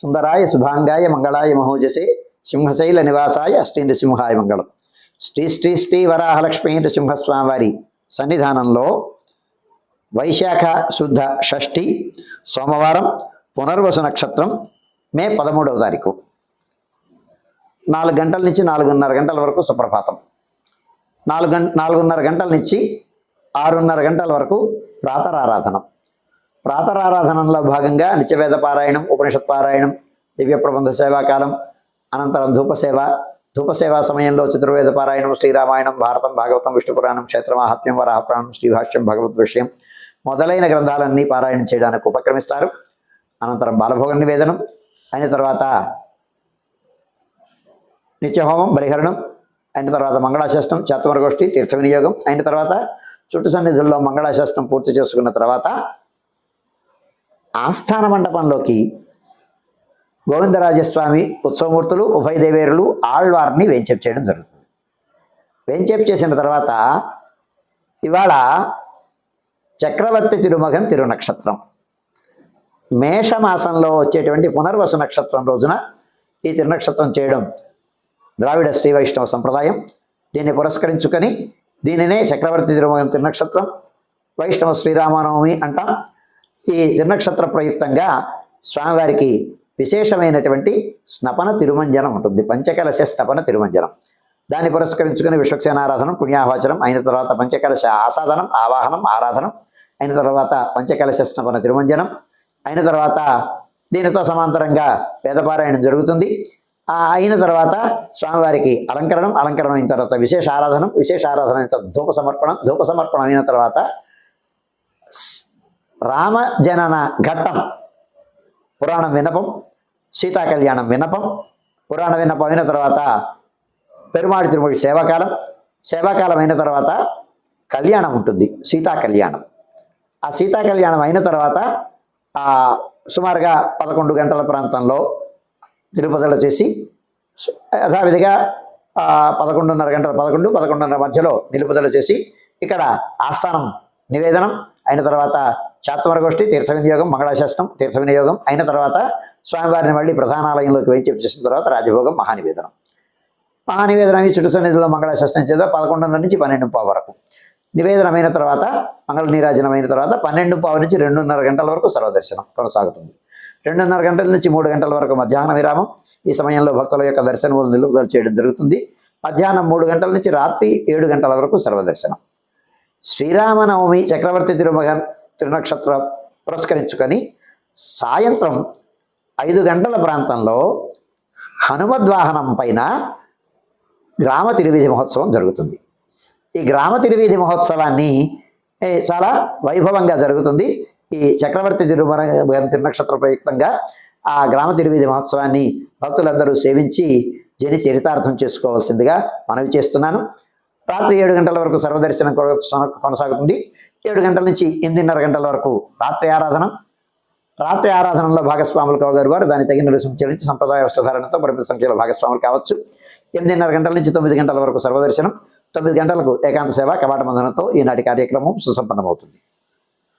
సుందరాయ శుభాంగాయ మంగళాయ మహోజసే సింహశైల నివాసాయ అష్టేంద్ర సింహాయ మంగళం. శ్రీ శ్రీ శ్రీ వరాహలక్ష్మీ నృసింహస్వామివారి సన్నిధానంలో వైశాఖ శుద్ధ షష్ఠి సోమవారం పునర్వసు నక్షత్రం మే పదమూడవ తారీఖు. నాలుగు గంటల నుంచి నాలుగున్నర గంటల వరకు సుప్రభాతం. నాలుగు గంట నాలుగున్నర గంటల నుంచి ఆరున్నర గంటల వరకు ప్రాతరారాధనం. ప్రాతరారాధనంలో భాగంగా నిత్యవేద పారాయణం ఉపనిషత్ పారాయణం దివ్య ప్రబంధ సేవాకాలం అనంతరం ధూపసేవ ధూపసేవా సమయంలో చతుర్వేద పారాయణం శ్రీరామాయణం భారతం భాగవతం విష్ణు పురాణం క్షేత్రమాహాత్మ్యం వరాహపురాణం శ్రీభాష్యం భగవద్ విషయం మొదలైన గ్రంథాలన్నీ పారాయణం చేయడానికి ఉపక్రమిస్తారు. అనంతరం బాలభోగ నివేదనం అయిన తర్వాత నిత్యహోమం బలిహరణం అయిన తర్వాత మంగళాశాస్త్రం చేతమరగోష్ఠి తీర్థ వినియోగం అయిన తర్వాత చుట్టు సన్నిధుల్లో మంగళాశాస్త్రం పూర్తి చేసుకున్న తర్వాత ఆస్థాన మండపంలోకి గోవిందరాజస్వామి ఉత్సవమూర్తులు ఉభయదేవేరులు ఆళ్వార్ని చేయడం జరుగుతుంది. వేంచేపు చేసిన తర్వాత ఇవాళ చక్రవర్తి తిరుమగం తిరునక్షత్రం. మేషమాసంలో వచ్చేటువంటి పునర్వసు నక్షత్రం రోజున ఈ తిరునక్షత్రం చేయడం ద్రావిడ శ్రీ వైష్ణవ సంప్రదాయం. దీన్ని పురస్కరించుకొని దీనినే చక్రవర్తి తిరుమగం తిరునక్షత్రం వైష్ణవ శ్రీరామనవమి అంటాం. ఈ తిరునక్షత్ర ప్రయుక్తంగా స్వామివారికి విశేషమైనటువంటి స్నపన తిరుమంజనం ఉంటుంది. పంచకలశ స్నపన తిరుమంజనం. దాన్ని పురస్కరించుకుని విశ్వక్సేనారాధనం పుణ్యావాచనం అయిన తర్వాత పంచకలశ ఆసాదనం ఆవాహనం ఆరాధనం అయిన తర్వాత పంచకలశ స్నపన తిరుమంజనం అయిన తర్వాత దీనితో సమాంతరంగా వేదపారాయణం జరుగుతుంది. అయిన తర్వాత స్వామివారికి అలంకరణం అలంకరణం అయిన తర్వాత విశేష ఆరాధనం విశేష ఆరాధన అయిన తర్వాత ధూప సమర్పణం ధూప సమర్పణం అయిన తర్వాత రామ జనన ఘట్టం. పురాణం వినపం సీతా కళ్యాణం వినపం పురాణ వినపం అయిన తర్వాత పెరుమాడి తిరుమడి సేవాకాలం. సేవాకాలం అయిన తర్వాత కళ్యాణం ఉంటుంది సీతా కళ్యాణం. ఆ సీతా కళ్యాణం అయిన తర్వాత ఆ సుమారుగా పదకొండు గంటల ప్రాంతంలో తిరుపతిలో చేసి యథావిధిగా పదకొండున్నర గంటల పదకొండు పదకొండున్నర మధ్యలో నిలుపుదల చేసి ఇక్కడ ఆస్థానం నివేదనం అయిన తర్వాత చాత్మరగోష్ఠి తీర్థ వినియోగం మంగళాశాస్త్రం తీర్థ వినియోగం అయిన తర్వాత స్వామివారిని మళ్ళీ ప్రధానాలయంలోకి వేయించేపు చేసిన తర్వాత రాజభోగం మహానివేదనం. మహానివేదనం ఈ చుట్టు సన్నిధిలో మంగళాశాస్త్రం చేత పదకొండున్నర నుంచి పన్నెండు పావు వరకు. నివేదనమైన తర్వాత మంగళ నీరాజనం అయిన తర్వాత పన్నెండు పావు నుంచి రెండున్నర గంటల వరకు సర్వదర్శనం కొనసాగుతుంది. రెండున్నర గంటల నుంచి మూడు గంటల వరకు మధ్యాహ్న విరామం. ఈ సమయంలో భక్తుల యొక్క దర్శనములు నిలుపుదల చేయడం జరుగుతుంది. మధ్యాహ్నం మూడు గంటల నుంచి రాత్రి ఏడు గంటల వరకు సర్వదర్శనం శ్రీరామనవమి చక్రవర్తి తిరుమగ తిరునక్షత్ర పురస్కరించుకొని సాయంత్రం ఐదు గంటల ప్రాంతంలో హనుమద్వాహనం పైన గ్రామ తిరువీధి మహోత్సవం జరుగుతుంది. ఈ గ్రామ తిరువీధి మహోత్సవాన్ని చాలా వైభవంగా జరుగుతుంది. ఈ చక్రవర్తి తిరుమల తిరునక్షత్ర ప్రయుక్తంగా ఆ గ్రామ తిరువీధి మహోత్సవాన్ని భక్తులందరూ సేవించి జని చరితార్థం చేసుకోవాల్సిందిగా మనవి చేస్తున్నాను. రాత్రి ఏడు గంటల వరకు సర్వదర్శనం కొనసాగుతుంది. ఏడు గంటల నుంచి ఎనిమిదిన్నర గంటల వరకు రాత్రి ఆరాధన. రాత్రి ఆరాధనలో భాగస్వాములు కావగారు వారు. దాన్ని తగిన రుసుము చెల్లించి సంప్రదాయ వస్త్రధారణతో పరిమిత సంఖ్యలో భాగస్వాములు కావచ్చు. ఎనిమిదిన్నర గంటల నుంచి తొమ్మిది గంటల వరకు సర్వదర్శనం. తొమ్మిది గంటలకు ఏకాంత సేవ కవాట మందనంతో ఈనాటి కార్యక్రమం సుసంపన్నమవుతుంది.